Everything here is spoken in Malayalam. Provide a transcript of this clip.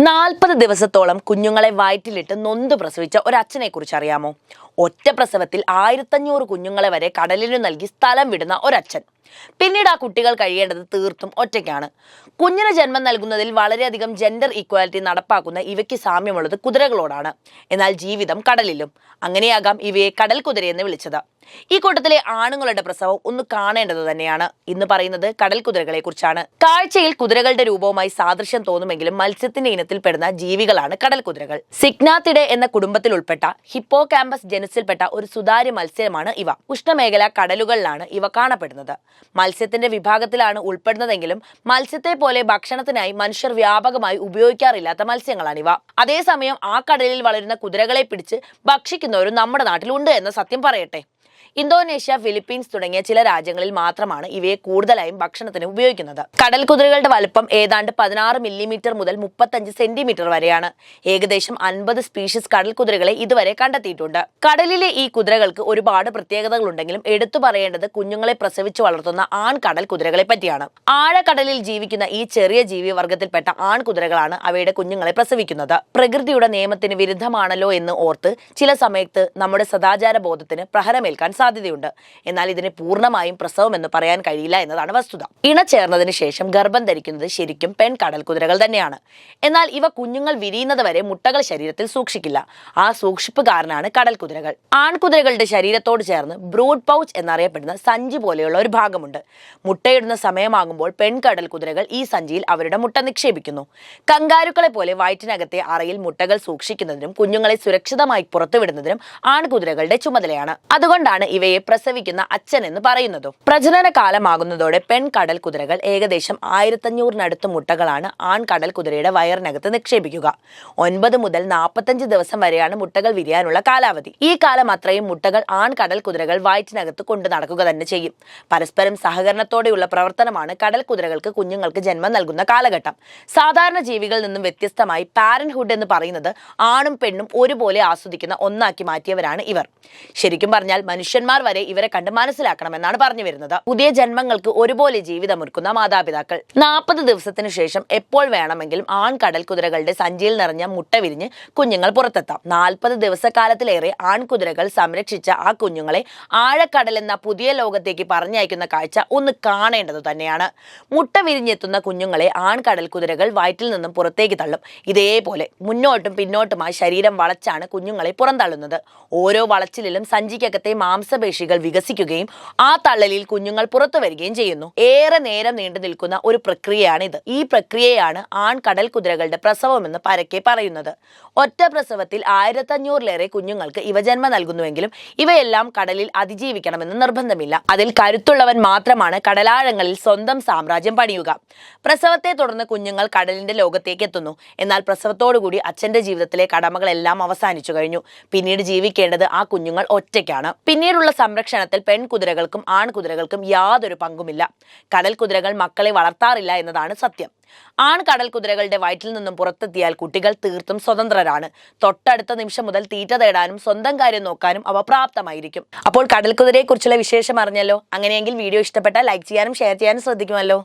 നാൽപ്പത് ദിവസത്തോളം കുഞ്ഞുങ്ങളെ വയറ്റിലിട്ട് നൊന്ത് പ്രസവിച്ച ഒരച്ഛനെ കുറിച്ച് അറിയാമോ ഒറ്റ പ്രസവത്തിൽ ആയിരത്തഞ്ഞൂറ് കുഞ്ഞുങ്ങളെ വരെ കടലിനു നൽകി സ്ഥലം വിടുന്ന ഒരച്ഛൻ. പിന്നീട് ആ കുട്ടികൾ കഴിയേണ്ടത് തീർത്തും ഒറ്റയ്ക്കാണ്. കുഞ്ഞിന് ജന്മം നൽകുന്നതിൽ വളരെയധികം ജെൻഡർ ഈക്വാലിറ്റി നടപ്പാക്കുന്ന ഇവയ്ക്ക് സാമ്യമുള്ളത് കുതിരകളോടാണ്. എന്നാൽ ജീവിതം കടലിലും. അങ്ങനെയാകാം ഇവയെ കടൽ കുതിരയെന്ന് വിളിച്ചത്. ഈ കൂട്ടത്തിലെ ആണുങ്ങളുടെ പ്രസവം ഒന്ന് കാണേണ്ടത് തന്നെയാണ്. ഇന്ന് പറയുന്നത് കടൽ കുതിരകളെ കുറിച്ചാണ് കാഴ്ചയിൽ കുതിരകളുടെ രൂപവുമായി സാദൃശ്യം തോന്നുമെങ്കിലും മത്സ്യത്തിന്റെ ഇനത്തിൽപ്പെടുന്ന ജീവികളാണ് കടൽ കുതിരകൾ. സിഗ്നാത്തിഡെ എന്ന കുടുംബത്തിൽ ഉൾപ്പെട്ട ഹിപ്പോ ക്യാമ്പസ് ജനുസിൽപ്പെട്ട ഒരു സുതാര്യ മത്സ്യമാണ് ഇവ. ഉഷ്ണമേഖല കടലുകളിലാണ് ഇവ കാണപ്പെടുന്നത്. മത്സ്യത്തിന്റെ വിഭാഗത്തിലാണ് ഉൾപ്പെടുന്നതെങ്കിലും മത്സ്യത്തെ പോലെ ഭക്ഷണത്തിനായി മനുഷ്യർ വ്യാപകമായി ഉപയോഗിക്കാറില്ലാത്ത മത്സ്യങ്ങളാണിവ. അതേസമയം ആ കടലിൽ വളരുന്ന കുതിരകളെ പിടിച്ച് ഭക്ഷിക്കുന്നവരും നമ്മുടെ നാട്ടിലുണ്ട് എന്ന സത്യം പറയട്ടെ. ഇന്തോനേഷ്യ ഫിലിപ്പീൻസ് തുടങ്ങിയ ചില രാജ്യങ്ങളിൽ മാത്രമാണ് ഇവയെ കൂടുതലായും ഭക്ഷണത്തിന് ഉപയോഗിക്കുന്നത്. കടൽ കുതിരകളുടെ വലുപ്പം ഏതാണ്ട് പതിനാറ് മില്ലിമീറ്റർ മുതൽ മുപ്പത്തഞ്ച് സെന്റിമീറ്റർ വരെയാണ്. ഏകദേശം അൻപത് സ്പീഷീസ് കടൽ കുതിരകളെ ഇതുവരെ കണ്ടെത്തിയിട്ടുണ്ട്. കടലിലെ ഈ കുതിരകൾക്ക് ഒരുപാട് പ്രത്യേകതകളുണ്ടെങ്കിലും എടുത്തു പറയേണ്ടത് കുഞ്ഞുങ്ങളെ പ്രസവിച്ച് വളർത്തുന്ന ആൺ കടൽ കുതിരകളെ പറ്റിയാണ്. ആഴക്കടലിൽ ജീവിക്കുന്ന ഈ ചെറിയ ജീവി വർഗത്തിൽപ്പെട്ട ആൺ കുതിരകളാണ് അവയുടെ കുഞ്ഞുങ്ങളെ പ്രസവിക്കുന്നത്. പ്രകൃതിയുടെ നിയമത്തിന് വിരുദ്ധമാണല്ലോ എന്ന് ഓർത്ത് ചില സമയത്ത് നമ്മുടെ സദാചാര ബോധത്തിന് പ്രഹരമേൽക്കാൻ സാധ്യതയുണ്ട്. എന്നാൽ ഇതിന് പൂർണമായും പ്രസവം എന്ന് പറയാൻ കഴിയില്ല എന്നതാണ് വസ്തുത. ഇണ ചേർന്നതിന് ശേഷം ഗർഭം ധരിക്കുന്നത് ശരിക്കും പെൺ കടൽ കുതിരകൾ തന്നെയാണ്. എന്നാൽ ഇവ കുഞ്ഞുങ്ങൾ വിരിയുന്നത് വരെ മുട്ടകൾ ശരീരത്തിൽ സൂക്ഷിക്കില്ല. ആ സൂക്ഷിപ്പുകാരനാണ് കടൽ കുതിരകൾ. ആൺകുതിരകളുടെ ശരീരത്തോട് ചേർന്ന് ബ്രൂഡ് പൗച്ച് എന്നറിയപ്പെടുന്ന സഞ്ചി പോലെയുള്ള ഒരു ഭാഗമുണ്ട്. മുട്ടയിടുന്ന സമയമാകുമ്പോൾ പെൺകടൽ കുതിരകൾ ഈ സഞ്ചിയിൽ അവരുടെ മുട്ട നിക്ഷേപിക്കുന്നു. കങ്കാരുക്കളെ പോലെ വയറ്റിനകത്തെ അറയിൽ മുട്ടകൾ സൂക്ഷിക്കുന്നതിനും കുഞ്ഞുങ്ങളെ സുരക്ഷിതമായി പുറത്തുവിടുന്നതിനും ആൺകുതിരകളുടെ ചുമതലയാണ്. അതുകൊണ്ടാണ് ഇവയെ പ്രസവിക്കുന്ന അച്ഛൻ എന്ന് പറയുന്നതും. പ്രജനന കാലമാകുന്നതോടെ പെൺ കടൽ കുതിരകൾ ഏകദേശം ആയിരത്തഞ്ഞൂറിനടുത്ത് മുട്ടകളാണ് ആൺ കടൽ കുതിരയുടെ വയറിനകത്ത് നിക്ഷേപിക്കുക. ഒൻപത് മുതൽ നാൽപ്പത്തഞ്ച് ദിവസം വരെയാണ് മുട്ടകൾ വിരിയാനുള്ള കാലാവധി. ഈ കാലം അത്രയും മുട്ടകൾ ആൺ കടൽ കുതിരകൾ വയറ്റിനകത്ത് കൊണ്ടു നടക്കുക തന്നെ ചെയ്യും. പരസ്പരം സഹകരണത്തോടെയുള്ള പ്രവർത്തനമാണ് കടൽ കുതിരകൾക്ക് കുഞ്ഞുങ്ങൾക്ക് ജന്മം നൽകുന്ന കാലഘട്ടം. സാധാരണ ജീവികളിൽ നിന്നും വ്യത്യസ്തമായി പാരന്റ്ഹുഡ് എന്ന് പറയുന്നത് ആണും പെണ്ണും ഒരുപോലെ ആസ്വദിക്കുന്ന ഒന്നാക്കി മാറ്റിയവരാണ് ഇവർ. ശരിക്കും പറഞ്ഞാൽ മനുഷ്യന്മാർ വരെ ഇവരെ കണ്ട് മനസ്സിലാക്കണമെന്നാണ് പറഞ്ഞു വരുന്നത്. പുതിയ ജന്മങ്ങൾക്ക് ഒരുപോലെ ജീവിതമൊരുക്കുന്ന മാതാപിതാക്കൾ. നാൽപ്പത് ദിവസത്തിന് ശേഷം എപ്പോൾ വേണമെങ്കിലും ആൺ കടൽ കുതിരകളുടെ സഞ്ചിയിൽ നിറഞ്ഞ മുട്ട വിരിഞ്ഞ് കുഞ്ഞുങ്ങൾ പുറത്തെത്താം. നാൽപ്പത് ദിവസക്കാലത്തിലേറെ ആൺകുതിരകൾ സംരക്ഷിച്ച ആ കുഞ്ഞുങ്ങളെ ആഴക്കടൽ എന്ന പുതിയ ലോകത്തേക്ക് പറഞ്ഞയക്കുന്ന കാഴ്ച ഒന്ന് കാണേണ്ടത് തന്നെയാണ്. മുട്ട വിരിഞ്ഞെത്തുന്ന കുഞ്ഞുങ്ങളെ ആൺകടൽ കുതിരകൾ വയറ്റിൽ നിന്നും പുറത്തേക്ക് തള്ളും. ഇതേപോലെ മുന്നോട്ടും പിന്നോട്ടുമായി ശരീരം വളച്ചാണ് കുഞ്ഞുങ്ങളെ പുറന്തള്ളുന്നത്. ഓരോ വളച്ചിലും സഞ്ചിക്കകത്തെ മാംസപേശികൾ വികസിക്കുകയും ആ തള്ളലിൽ കുഞ്ഞുങ്ങൾ പുറത്തു വരികയും ചെയ്യുന്നു. ഏറെ നേരം നീണ്ടു നിൽക്കുന്ന ഒരു പ്രക്രിയയാണിത്. ഈ പ്രക്രിയയാണ് ആൺ കടൽ കുതിരകളുടെ പ്രസവമെന്ന് പരക്കെ പറയുന്നത്. ഒറ്റ പ്രസവത്തിൽ ആയിരത്തഞ്ഞൂറിലേറെ കുഞ്ഞുങ്ങൾക്ക് ഇവ ജന്മം നൽകുന്നുവെങ്കിലും ഇവയെല്ലാം കടലിൽ അതിജീവിക്കണമെന്ന് നിർബന്ധമില്ല. അതിൽ കരുത്തുള്ളവൻ മാത്രമാണ് കടലാഴങ്ങളിൽ സ്വന്തം സാമ്രാജ്യം പണിയുക. പ്രസവത്തെ തുടർന്ന് കുഞ്ഞുങ്ങൾ കടലിന്റെ ലോകത്തേക്ക് എത്തുന്നു. എന്നാൽ പ്രസവത്തോടുകൂടി അച്ഛന്റെ ജീവിതത്തിലെ കടമകളെല്ലാം അവസാനിച്ചു കഴിഞ്ഞു. പിന്നീട് ജീവിക്കേണ്ടത് ആ കുഞ്ഞുങ്ങൾ ഒറ്റയ്ക്കാണ്. പിന്നീടുള്ള സംരക്ഷണത്തിൽ പെൺകുതിരകൾക്കും ആൺകുതിരകൾക്കും യാതൊരു പങ്കുമില്ല. കടൽ കുതിരകൾ മക്കളെ വളർത്താറില്ല എന്നതാണ് സത്യം. ആൺ കടൽ കുതിരകളുടെ വയറ്റിൽ നിന്നും പുറത്തെത്തിയാൽ കുട്ടികൾ തീർത്തും സ്വതന്ത്രരാണ്. തൊട്ടടുത്ത നിമിഷം മുതൽ തീറ്റ തേടാനും സ്വന്തം കാര്യം നോക്കാനും അവ പ്രാപ്തമായിരിക്കും. അപ്പോൾ കടൽ കുതിരയെ കുറിച്ചുള്ള വിശേഷം അറിഞ്ഞല്ലോ? അങ്ങനെയെങ്കിൽ വീഡിയോ ഇഷ്ടപ്പെട്ടാൽ ലൈക്ക് ചെയ്യാനും ഷെയർ ചെയ്യാനും ശ്രദ്ധിക്കുമല്ലോ?